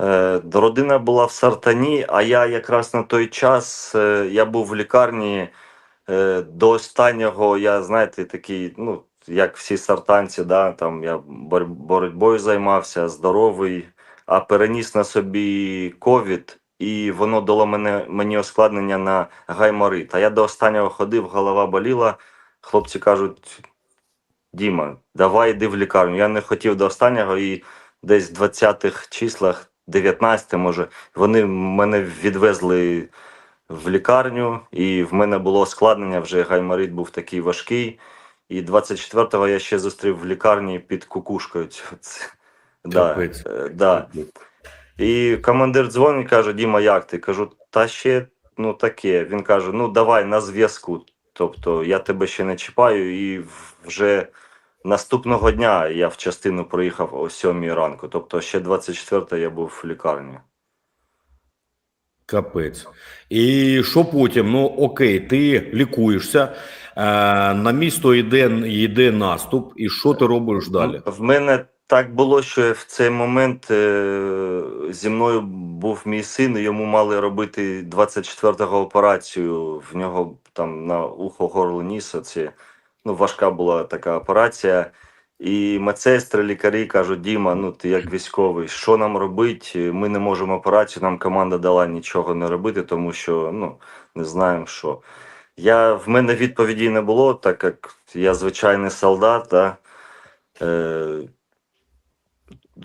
Е, родина була в Сартані, а я якраз на той час е, я був в лікарні е, до останнього. Я, знаєте, такий, ну, як всі сартанці, да, там я боротьбою займався, здоровий, а переніс на собі ковід, і воно дало мене, мені ускладнення на гайморит. А я до останнього ходив, голова боліла. Хлопці кажуть: Діма, давай йди в лікарню. Я не хотів до останнього, і десь в 20-х числах, 19 може, вони мене відвезли в лікарню, і в мене було ускладнення, вже гайморит був такий важкий. І 24-го я ще зустрів в лікарні під кукушкою. Да, е, да. І командир дзвонить, каже: Діма, як ти? Кажу, та ще ну таке. Він каже: Ну давай на зв'язку. Тобто я тебе ще не чіпаю, і вже наступного дня я в частину приїхав о 7 ранку. Тобто ще 24 я був в лікарні. Капець. І що потім? Ну окей, ти лікуєшся, е, на місто йде, йде наступ, і що ти робиш далі? В мене так було, що в цей момент е, зі мною був мій син, і йому мали робити 24-го операцію. В нього там на ухо, горло, ніс. Оці, ну, важка була така операція. І медсестри, лікарі кажуть: Діма, ну ти як військовий, що нам робити? Ми не можемо операцію, нам команда дала нічого не робити, тому що ну, не знаємо що. Я, в мене відповіді не було, так як я звичайний солдат. Да? Е,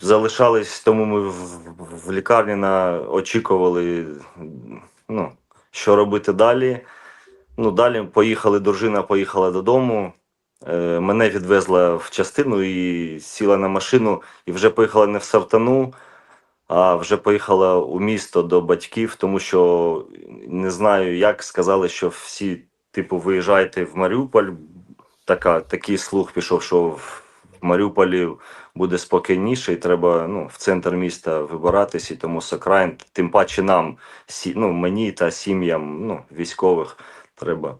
залишались, тому ми в, в- лікарні на, очікували, ну, що робити далі. Ну, далі поїхали, дружина поїхала додому. Е, мене відвезла в частину і сіла на машину, і вже поїхала не в Сартану, а вже поїхала у місто до батьків, тому що не знаю, як сказали, що всі, типу, виїжджайте в Маріуполь. Така, такий слух пішов, що в Маріуполі буде спокійніше, і треба ну, в центр міста вибиратись, і тому Сокраїн, тим паче нам, сі, ну, мені та сім'ям ну, військових треба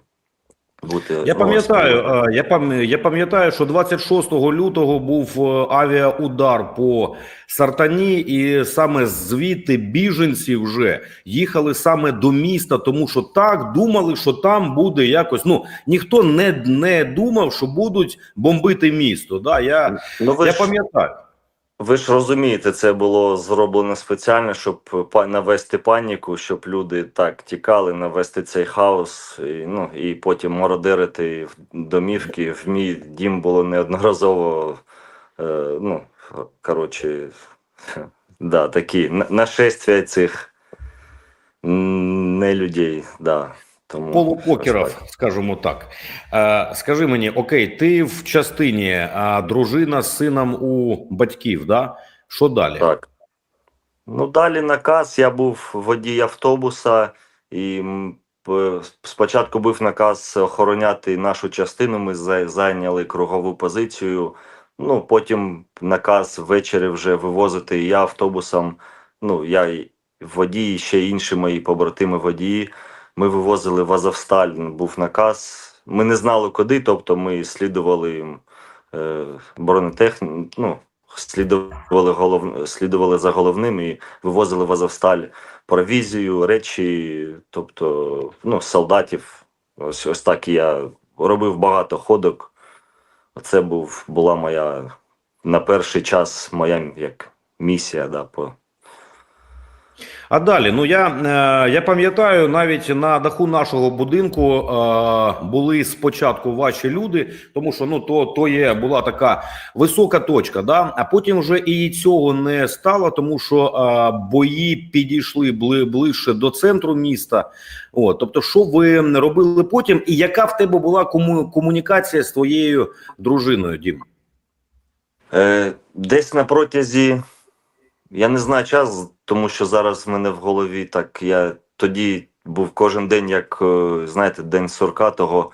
бути. Я пам'ятаю, я пам- я пам'ятаю, що 26 лютого був е, авіаудар по Сартані, і саме звідти біженці вже їхали саме до міста, тому що так думали, що там буде якось. Ну ніхто не, не думав, що будуть бомбити місто. Да, я, ну, я ж, пам'ятаю. Ви ж розумієте, це було зроблено спеціально, щоб навести паніку, щоб люди так тікали, навести цей хаос, і, ну, і потім мародерити в домівки. В мій дім було неодноразово. Е, ну, коротше, да, такі на- нашествия цих м, не людей. Да. Тому Полупокерів, скажімо так. Е, скажи мені, окей, ти в частині, а дружина з сином у батьків, да? Що далі? Так. Ну, далі наказ. Я був водій автобуса, і спочатку був наказ охороняти нашу частину. Ми зайняли кругову позицію. Ну, потім наказ ввечері вже вивозити і я автобусом. Ну, я водій, ще інші мої побратими водії. Ми вивозили в Азовсталь, був наказ. Ми не знали куди, тобто ми слідували е, бронетехні, ну, слідували, голов... слідували за головним і вивозили в Азовсталь провізію, речі, тобто ну, солдатів. Ось, ось так я робив багато ходок. Це був, була моя на перший час моя як місія. Да, по... А далі, ну я, е, я пам'ятаю, навіть на даху нашого будинку е, були спочатку ваші люди, тому що ну то, то є була така висока точка. Да? А потім вже і цього не стало, тому що е, бої підійшли ближче до центру міста. О, тобто, що ви робили потім, і яка в тебе була кому, комунікація з твоєю дружиною, Дім? Десь на протязі, я не знаю час, тому що зараз в мене в голові так. Я тоді був кожен день, як е, знаєте, день сурка того.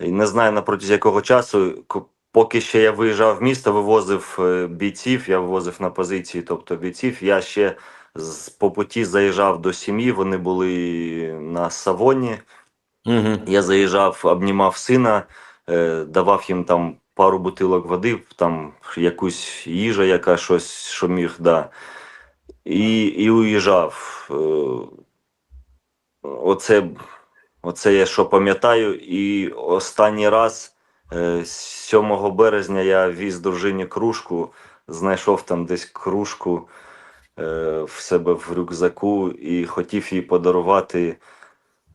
І не знаю на протязі якого часу. Поки ще я виїжджав в місто, вивозив е, бійців, я вивозив на позиції, тобто бійців. Я ще по путі заїжджав до сім'ї, вони були на Савоні. Угу. Я заїжджав, обнімав сина, е, давав їм там пару бутилок води, там якусь їжа, яка щось, що міг, да. і, і уїжджав. Е, Оце, оце я що пам'ятаю. І останній раз, е, 7 березня, я віз дружині кружку, знайшов там десь кружку е, в себе в рюкзаку і хотів їй подарувати.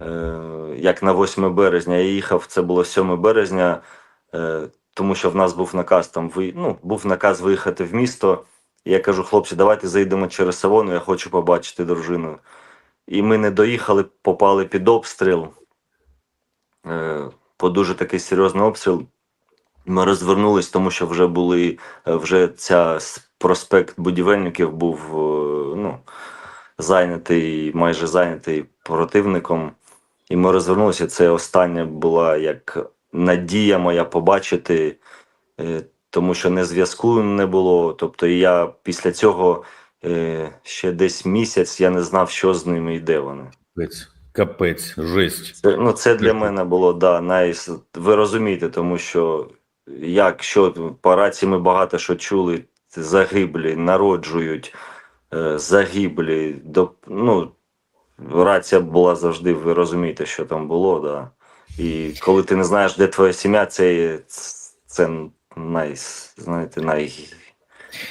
Е, як на 8 березня я їхав, це було 7 березня, е, тому що в нас був наказ там ви, ну, був наказ виїхати в місто. І я кажу, хлопці, давайте заїдемо через Савону, я хочу побачити дружину. І ми не доїхали, попали під обстріл. Е, по дуже такий серйозний обстріл. Ми розвернулись, тому що вже були, е, вже ця проспект будівельників був е, ну, зайнятий, майже зайнятий противником. І ми розвернулися. Це остання була як надія моя побачити, е, тому що не зв'язку не було. Тобто я після цього е, ще десь місяць я не знав, що з ними і де вони. Капець, капець, жесть. Це, ну, це для мене було да, най... ви розумієте, тому що як що по рації ми багато що чули, загиблі, народжують, е, загиблі. До, ну, рація була завжди, ви розумієте, що там було, да. І коли ти не знаєш, де твоя сім'я, це, це най, знаєте, най.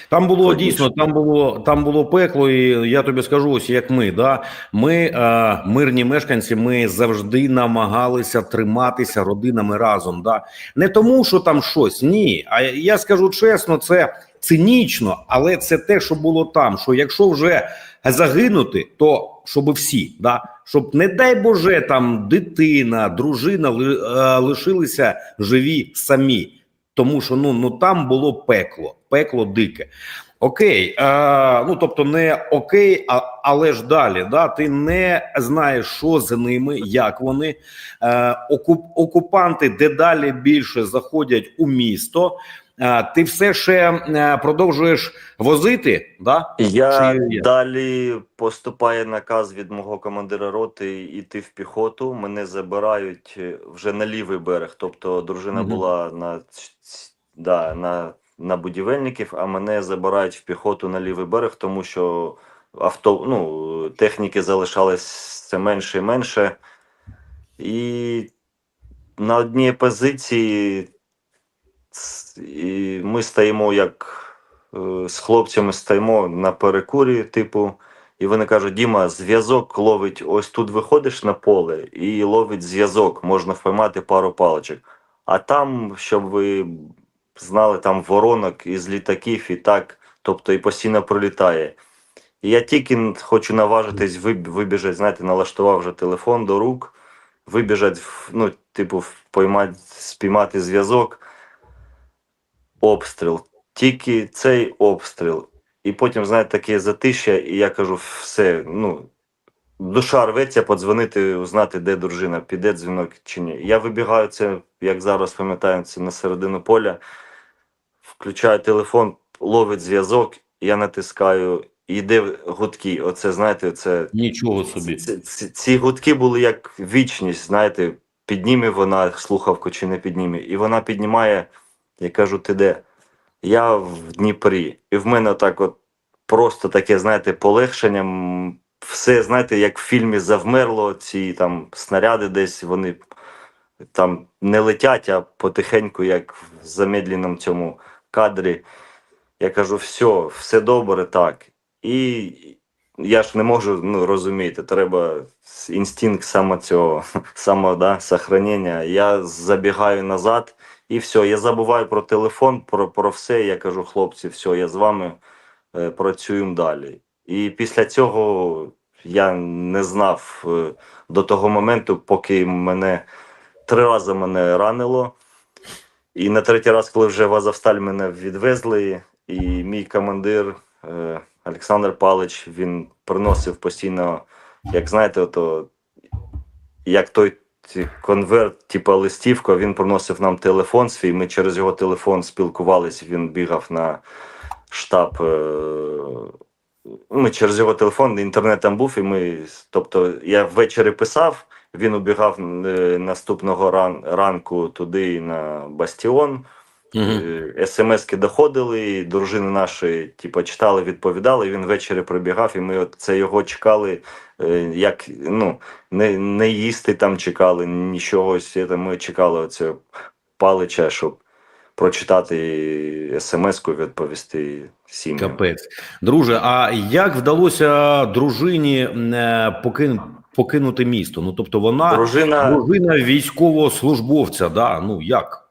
Там було дійсно, там було там було пекло, і я тобі скажу, ось як ми, да ми е, мирні мешканці, ми завжди намагалися триматися родинами разом. Да не тому, що там щось, ні. А я скажу чесно, це цинічно, але це те, що було там. Що якщо вже загинути, то щоб всі, да щоб не дай Боже, там дитина, дружина е, лишилися живі самі тому що ну, ну там було пекло, пекло дике. Окей, е, ну тобто не окей, а, але ж далі. Да, Ти не знаєш, що з ними, як вони. Е, окуп, окупанти дедалі більше заходять у місто. Е, ти все ще е, продовжуєш возити, да? Я Чи далі поступає наказ від мого командира роти йти в піхоту. Мене забирають е, вже на лівий берег. Тобто дружина Мгм. була на, да, на, на будівельників, а мене забирають в піхоту на лівий берег, тому що авто, ну, техніки залишалось все менше і менше. І на одній позиції і ми стоїмо як е, з хлопцями стоїмо на перекурі, типу, і вони кажуть: Діма, зв'язок ловить. Ось тут виходиш на поле і ловить зв'язок, можна впіймати пару паличок. А там, щоб ви знали, там воронок із літаків і так, тобто і постійно пролітає. І я тільки хочу наважитись виб- вибіжати, знаєте, налаштував вже телефон до рук, вибіжать, ну, типу, поймати, спіймати зв'язок. Обстріл. Тільки цей обстріл. І потім, знаєте, таке затища, і я кажу, все, ну, душа рветься подзвонити, узнати, де дружина, піде дзвінок чи ні. Я вибігаю це, як зараз пам'ятаю, це на середину поля, включаю телефон, ловить зв'язок, я натискаю, і йде гудки. Оце, знаєте, це Нічого собі. ці, ці, ці гудки були як вічність, знаєте, підніме вона слухавку чи не підніме. І вона піднімає, я кажу, ти де? Я в Дніпрі. І в мене так от просто таке, знаєте, полегшення. Все, знаєте, як в фільмі завмерло, ці там снаряди десь вони там не летять, а потихеньку, як в замедленому цьому кадрі. Я кажу, все, все добре, так. І я ж не можу ну, розуміти, треба інстинкт саме цього, само. Я забігаю назад і все, я забуваю про телефон, про, про все. Я кажу, хлопці, все, я з вами е, працюємо далі. І після цього я не знав е, до того моменту, поки мене три рази мене ранило. І на третій раз, коли вже в Азовсталь мене відвезли, і мій командир е, Олександр Палич він приносив постійно, як знаєте, ото, як той конверт, типа листівка, він приносив нам телефон свій. Ми через його телефон спілкувалися, він бігав на штаб. Е, ми через його телефон, інтернет там був, і ми. Тобто я ввечері писав, він убігав е, наступного ран, ранку туди на Бастіон. Угу. смски доходили, і дружини наші, типу, читали, відповідали. Він ввечері прибігав, і ми от це його чекали, е, як ну, не, не їсти там чекали, нічого. Ми чекали оце палича, щоб прочитати смс-ку, відповісти сім'ям. Капець. Друже, а як вдалося дружині е, покин, покинути місто? Ну тобто вона Дружина, дружина військовослужбовця, да? Ну як?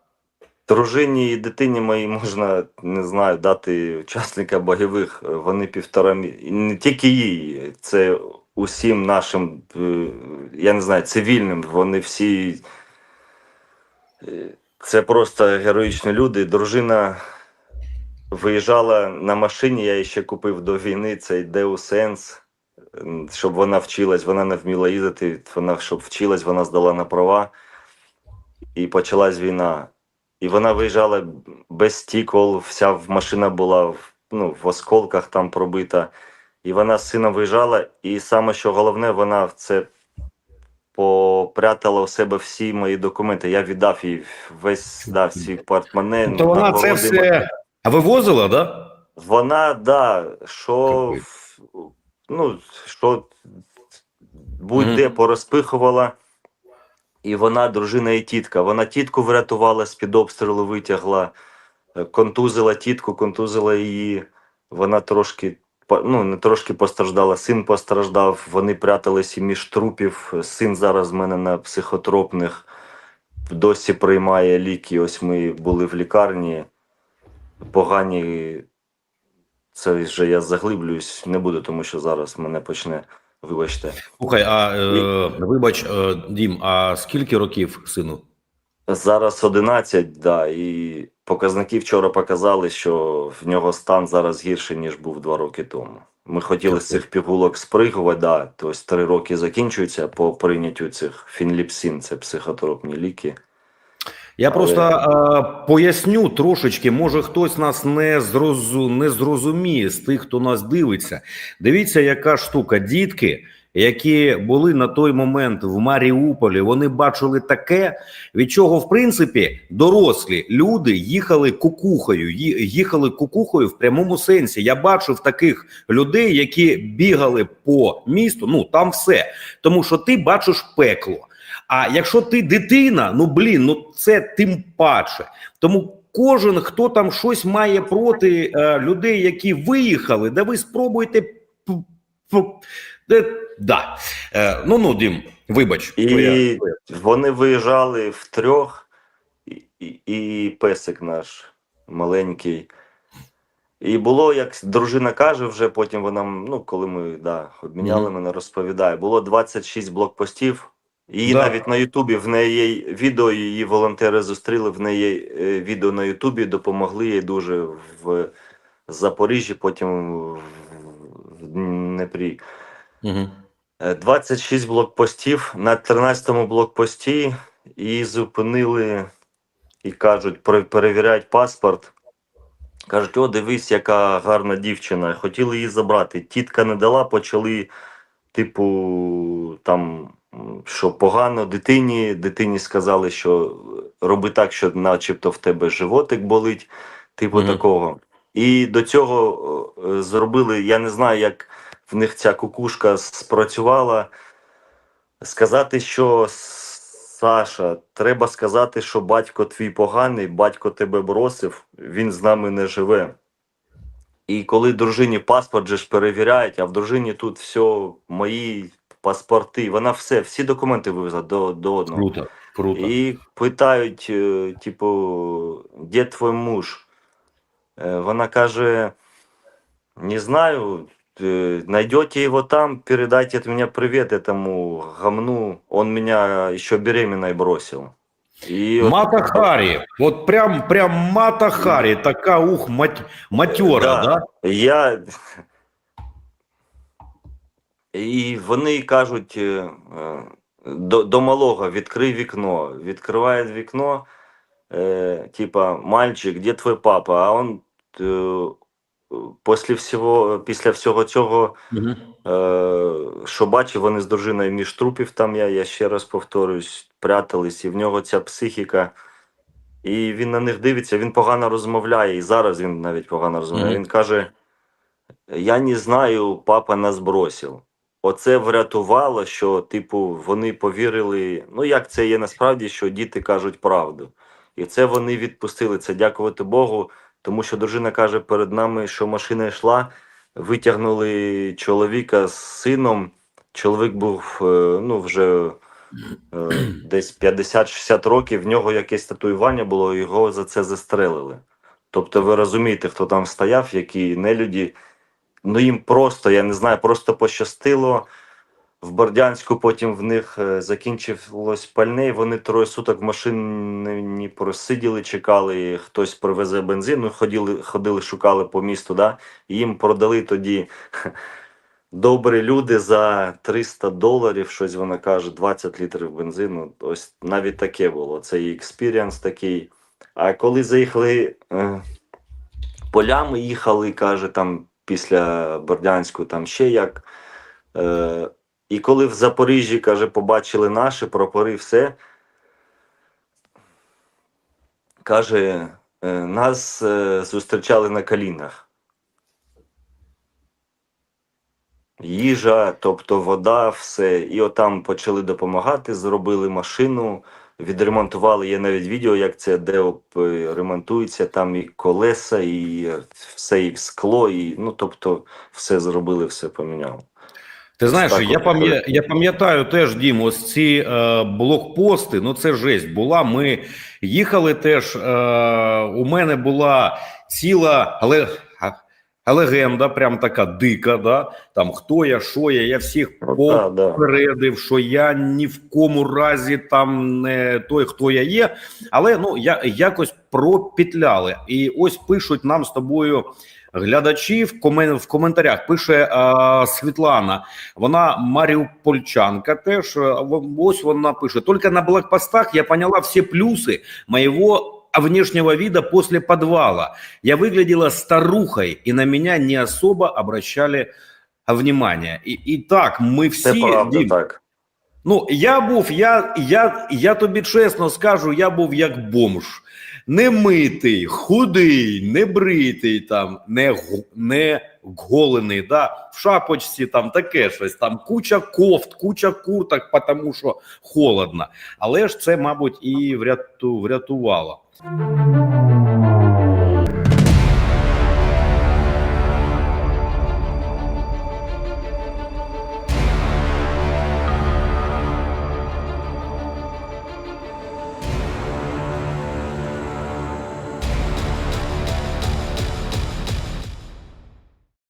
Дружині і дитині моїй можна, не знаю, дати учасника бойових. Вони півтора мі... не тільки їй, це усім нашим, е, я не знаю, цивільним. Вони всі. е, Це просто героїчні люди. Дружина виїжджала на машині, я її ще купив до війни цей Ex, щоб вона вчилась, вона не вміла їздити, вона щоб вчилась, вона здала на права. І почалась війна. І вона виїжджала без стікол, вся машина була в, ну, в осколках там пробита. І вона з сином виїжджала, і саме що головне, вона це попрятала у себе всі мої документи. Я віддав їй весь да, всі портмоне. Тобто вона це все вивозила, да? Вона, да, що, ну, що будь-де порозпихувала. І вона, дружина і тітка. Вона тітку врятувала, з-під обстрілу витягла, е, контузила тітку, контузила її. Вона трошки, ну, не трошки постраждала, син постраждав. Вони пряталися між трупів. Син зараз в мене на психотропних досі приймає ліки. Ось ми були в лікарні. Погані. Це вже я заглиблююсь, не буду, тому що зараз мене почне. Вибачте. Слухай, а е, вибач, е, Дім, а скільки років сину? Зараз 11, да, і показники вчора показали, що в нього стан зараз гірший, ніж був два роки тому. Ми хотіли з цих пігулок спригувати, да, тобто три роки закінчуються по прийняттю цих фінліпсин, це психотропні ліки. Я Але- просто е, поясню трошечки, може хтось нас не зрозу, не зрозуміє з тих, хто нас дивиться. Дивіться, яка штука. Дітки, які були на той момент в Маріуполі, вони бачили таке, від чого, в принципі, дорослі люди їхали кукухою, їхали кукухою в прямому сенсі. Я бачив таких людей, які бігали по місту. Ну там все, тому що ти бачиш пекло. А якщо ти дитина, ну блін, ну це тим паче. Тому кожен, хто там щось має проти е, людей, які виїхали, да ви спробуйте. да. Е, ну ну, Дім, вибач. І твоя- вони виїжджали втрьох, і, і, і песик наш маленький. І було, як дружина каже, вже потім вона, ну, коли ми да, обміняли, Мгм. мене розповідає, було 26 блокпостів. Її Да. навіть на Ютубі, в неї є відео, її волонтери зустріли, в неї е, відео на Ютубі, допомогли їй дуже в Запоріжжі, потім в Дніпрі. Е, 26 блокпостів. На 13-му блокпості її зупинили і кажуть, перевіряють паспорт. Кажуть, о, дивись, яка гарна дівчина. Хотіли її забрати. Тітка не дала, почали, типу, там, що погано дитині. Дитині сказали, що роби так, що начебто в тебе животик болить, типу Мгм. такого. І до цього е, зробили, я не знаю, як в них ця кукушка спрацювала. Сказати, що Саша, треба сказати, що батько твій поганий, батько тебе бросив, він з нами не живе. І коли дружині паспорт же ж перевіряють, а в дружині тут все, мої паспорти, вона все, всі документи вивезла до, до одного. Круто, круто. І питають, е, типу, де твій муж? Е, Вона каже: не знаю, э, найдете его там, передайте от меня привет этому гамну. Он меня еще беременной бросил. И вот- Мата Харі, от прям, прям Мата Харі, така ух, мать, матьора, да? Да. Я... І вони кажуть е, е, до, до малого відкрий вікно. Відкриває вікно, е, типа, мальчик, де твій папа? А он е, після всього, після всього цього Е, що бачив, вони з дружиною між трупів там я, я ще раз повторюсь, прятались, і в нього ця психіка. і він на них дивиться, він погано розмовляє, і зараз він навіть погано розмовляє. Мгм. Він каже: Я не знаю, папа нас бросив. Оце врятувало, що, типу, вони повірили. Ну, як це є насправді, що діти кажуть правду. І це вони відпустили. Це дякувати Богу, тому що дружина каже перед нами, що машина йшла, витягнули чоловіка з сином. Чоловік був е, ну, вже е, десь 50-60 років, в нього якесь татуювання було, його за це застрелили. Тобто, ви розумієте, хто там стояв, які нелюді. Ну їм просто, я не знаю, просто пощастило. В Бордянську потім в них е, закінчилось пальне, і вони троє суток в машині просиділи, чекали, хтось привезе бензин, ну, ходили, ходили, шукали по місту, да? і їм продали тоді добрі люди за 300 доларів, щось вона каже, 20 літрів бензину. Ось навіть таке було. Це і експіріанс такий. А коли заїхали е, полями, їхали, каже, там після Бордянську, там ще як. Е, і коли в Запоріжжі, каже, побачили наші прапори, все. Каже, е, нас е, зустрічали на колінах. Їжа, тобто вода, все. І отам почали допомагати, зробили машину, відремонтували. Є навіть відео, як це ДЕОП е, ремонтується, там і колеса, і е, все, і скло, і ну тобто все зробили, все поміняли. Ти знаєш, Так, я пам'ятаю, я пам'ятаю теж, Дім, ось ці е, блокпости, ну це жесть була. Ми їхали теж. Е, у мене була ціла, але. А- Легенда, прям така дика, да? там хто я, що я, я всіх Ну, попередив, що я ні в кому разі там не той, хто я є. Але ну я якось пропетляли. І ось пишуть нам з тобою глядачі в, комен, в коментарях. Пише е, Світлана, вона маріупольчанка. Теж е, ось вона пише: тільки на блокпостах я поняла всі плюси моего внешнего вида после подвала. Я выглядела старухой, и на меня не особо обращали внимание. І, і так, ми всі Це правда, Дім, так. Ну, я був, я, я, я тобі чесно скажу, я був як бомж. Не митий, худий, не бритий, там, не, не голений, да? в шапочці там таке щось, там куча кофт, куча курток, тому що холодно. Але ж це, мабуть, і вряту, врятувало.